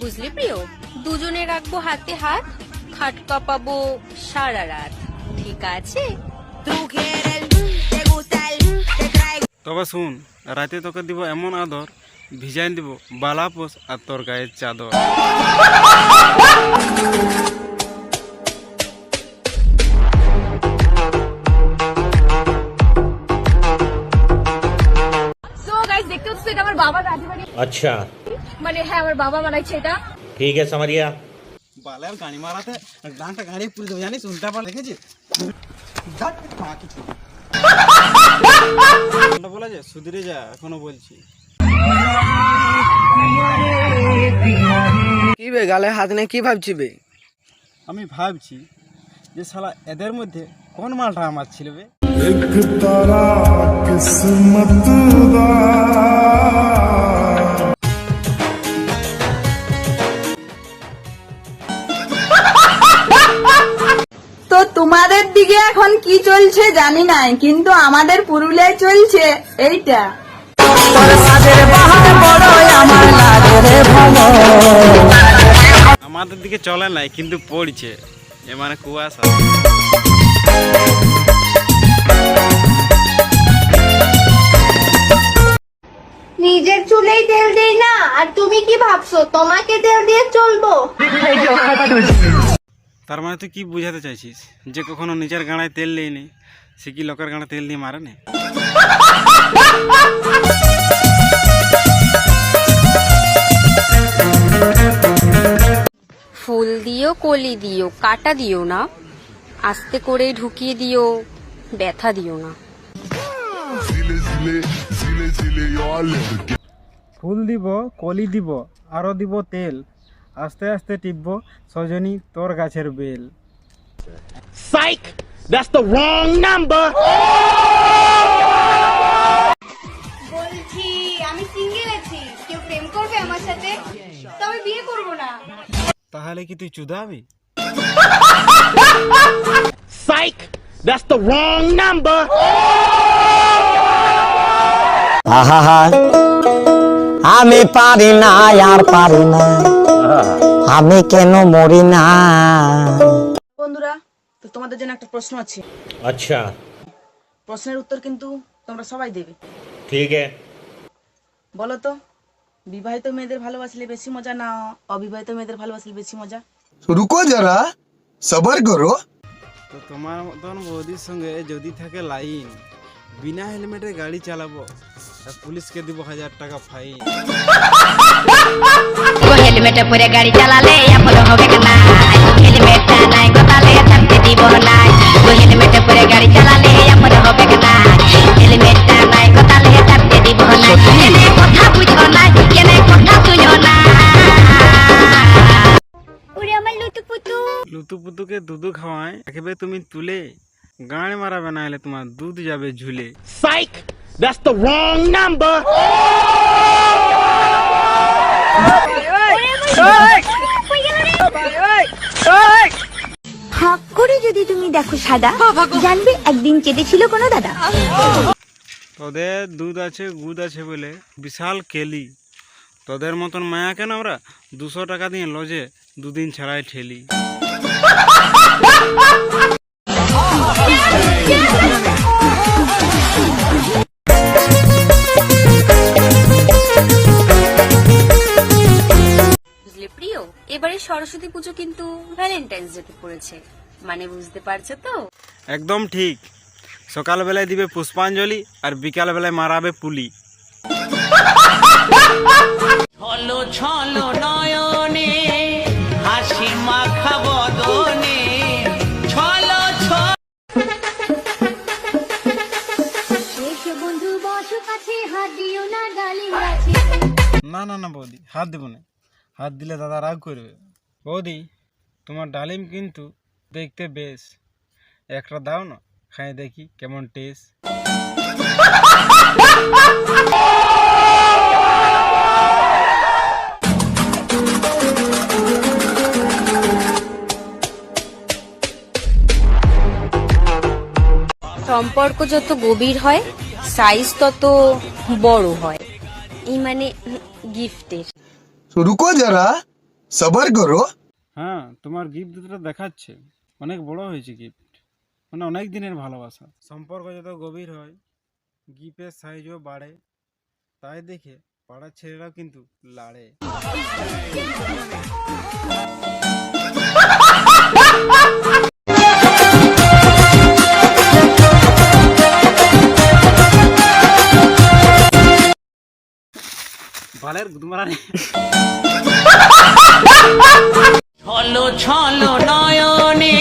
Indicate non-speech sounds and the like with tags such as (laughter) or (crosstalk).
বুঝলি প্রিয় দুজনে রাখবো হাতে হাত খাট কাঁপাবো সারা রাত ঠিক আছে Tú quieres el, te gusta el, te traigo. তবে শুন রাতে তোকে দিব এমন আদর ভিজাই দিব বালাপোস আর তোর গায়ের চাদর সো গাইস দেখতে হচ্ছে এটা আমার বাবার রাজবাড়ি अच्छा মানে হ্যাঁ আমার বাবা মানাইছে এটা। ঠিক আছে মারিয়া। বালের গাড়ি মারাতে ডানটা গাড়ি পুরো ধরে জানিস? শুনতে পার দেখেছি বলা যায় যা এখনও বলছি। কি বে গালে হাত নিয়ে কি ভাবছি বে? আমি ভাবছি যে শালা এদের মধ্যে কোন মালটা আমার ছিল বে? এক তারা কিসমত দা তো তোমাদের দিকে এখন কি চলছে জানি নাই কিন্তু আমাদের পুরুলিয়ায় চলছে এইটা। আমাদের দিকে চলে নাই কিন্তু পড়ছে এ মানে কুয়াশা। নিজের চুলেই তেল দেই না আর তুমি কি ভাবছ তোমাকে তেল দিয়ে চলবো? তার মানে তুই কি বুঝাতে চাইছিস? যে কখনো নিজের গাড়ায় তেল নেই সে কি লোকের গাড়া তেল দিয়ে মারে না ফুল দিও কলি দিও কাটা দিও না। আস্তে করে ঢুকিয়ে দিও ব্যথা দিও না। ফুল দিব কলি দিব আরও দিব তেল। আস্তে আস্তে টিপব সজনী তোর গাছের bell. Psych that's the wrong number বলছি আমি সিঙ্গেল আছি। কেউ প্রেম করবে আমার সাথে? তবে বিয়ে করব না। তাহলে কি তুই চুদাবি psych that's the wrong number আহা হা আমি পারি না আর পারি না। আমি কেন মরি না? বন্ধুরা তো তোমাদের জন্য একটা প্রশ্ন আছে। আচ্ছা। প্রশ্নের উত্তর কিন্তু তোমরা সবাই দেবে। ঠিক আছে বলো তো বিবাহিত মেয়েদের ভালোবাসলে বেশি মজা না অবিবাহিত মেয়েদের ভালোবাসলে বেশি মজা? রুকো যারা সবার করো। তো তোমার মতন বৌদির সঙ্গে যদি থাকে লাইন বিনা হেলমেটে গাড়ি চালাবো আর পুলিশকে দিব হাজার টাকা ফাইন (laughs) হেলমেট পরে গাড়ি চালালে আপল হবে না হেলমেটটা নাই গতালে থামতে দিব না তো হেলমেট পরে গাড়ি চালালে আপল হবে না হেলমেটটা নাই গতালে থামতে দিব না কেনে কথা বুঝো না কেনে কথা শুনো না ওরে আমার লুতু পুতু। লুতু পুতুকে দুধু খাওয়ায় একেবারে তুমি তুলে গাঁড় মারাবে না হলে তোমার দুধ যাবে ঝুলে। Psych that's the wrong number হাক করে যদি তুমি দেখো সাদা জানবে একদিন চেটেছিল কোনো দাদা। তোদের দুধ আছে গুদ আছে বলে বিশাল কেলি। তোদের মতন মায়া কেন আমরা? দুশো টাকা দিয়ে লজে দুদিন ছাড়াই ঠেলি। সরস্বতী পুজো কিন্তু ভ্যালেন্টাইন্স ডেতে পড়েছে মানে বুঝতে পারছ তো? একদম ঠিক। সকালবেলায় দিবে পুষ্পাঞ্জলি আর বিকালবেলায় মারাবে পুলি। ছলো ছলো নয়নে হাসি মাখা বদনে ছলো বন্ধু বসো কাছে হাত দিও না গাছে না না না বৌদি হাত দেবো না। হাত দিলে দাদা রাগ করবে। বৌদি তোমার ডালিম কিন্তু দেখতে বেশ। একটা দাও না খাই দেখি কেমন টেস্ট সম্পর্ক যত গভীর হয় সাইজ তত বড় হয়। এই মানে গিফটের শুরু রুকো যারা সবার করো। হ্যাঁ তোমার গিফট দুটো দেখাচ্ছে। অনেক বড় হয়েছে গিফট মানে অনেক দিনের ভালোবাসা। সম্পর্ক যত গভীর হয় গিফটের সাইজও বাড়ে। তাই দেখে পাড়ার ছেলেরাও কিন্তু লাড়ে। বালের গুদমারানি ছলো ছলো নয়নে।